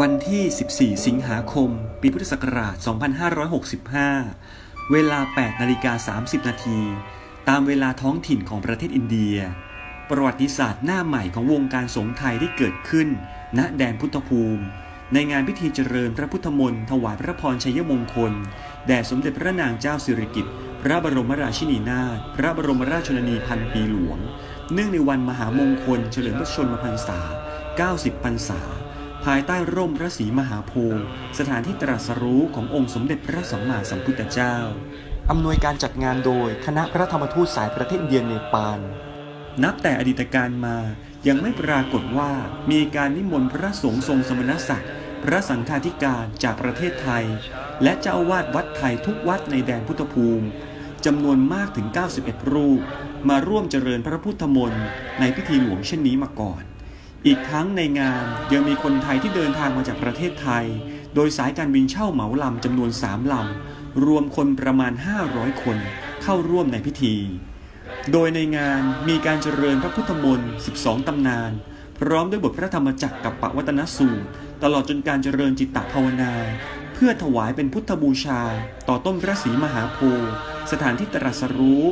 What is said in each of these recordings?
วันที่ 14 สิงหาคม ปีพุทธศักราช 2565 เวลา 8 นาฬิกา 30 นาที ตามเวลาท้องถิ่นของประเทศอินเดีย ประวัติศาสตร์หน้าใหม่ของวงการสงฆ์ไทยได้เกิดขึ้น ณ แดนพุทธภูมิ ในงานพิธีเจริญพระพุทธมนต์ถวายพระพรชัยมงคล แด่สมเด็จพระนางเจ้าสิริกิติ์ พระบรมราชินีนาถ พระบรมราชชนนีพันปีหลวง เนื่องในวันมหามงคลเฉลิมพระชนมพรรษา 90 พรรษา ภายใต้ร่มพระศรีมหาโพธิ์สถานที่ตรัสรู้ขององค์สมเด็จพระสัมมาสัมพุทธเจ้า อำนวยการจัดงานโดยคณะพระธรรมทูตสายประเทศอินเดียเนปาล นับแต่อดีตการมายังไม่ปรากฏว่ามีการนิมนต์พระสงฆ์ทรงสมณศักดิ์พระสังฆาธิการจากประเทศไทย และเจ้าอาวาสวัดไทยทุกวัดในแดนพุทธภูมิจำนวนมากถึง 91 รูป มาร่วมเจริญพระพุทธมนต์ในพิธีหลวงเช่นนี้มาก่อน อีกทั้งในงานยังมีคนไทยที่เดินทางมาจากประเทศไทย โดยสายการบินเช่าเหมาลำจำนวน 3 ลำ รวมคนประมาณ 500 คนเข้าร่วมในพิธี โดยในงานมีการเจริญพระพุทธมนต์ 12 ตำนาน พร้อมด้วยบทพระธรรมจักรกับปวัตนสูตร ตลอดจนการเจริญจิตตภาวนา เพื่อถวายเป็นพุทธบูชา ต่อต้นพระศรีมหาโพธิ์สถานที่ตรัสรู้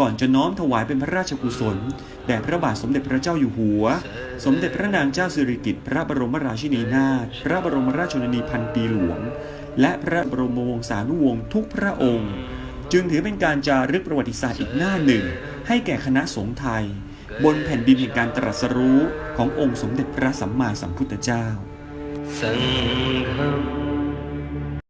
ก่อนจะน้อมถวายเป็นพระราชกุศล แด่พระบาทสมเด็จพระเจ้าอยู่หัว สมเด็จพระนางเจ้าสิริกิติ์พระบรมราชินีนาถพระบรมราชชนนีพันปีหลวง และพระบรมวงศานุวงศ์ทุกพระองค์ จึงถือเป็นการจารึกประวัติศาสตร์อีกหน้าหนึ่ง ให้แก่คณะสงฆ์ไทย บนแผ่นดินแห่งการตรัสรู้ขององค์สมเด็จพระสัมมาสัมพุทธเจ้า Sangha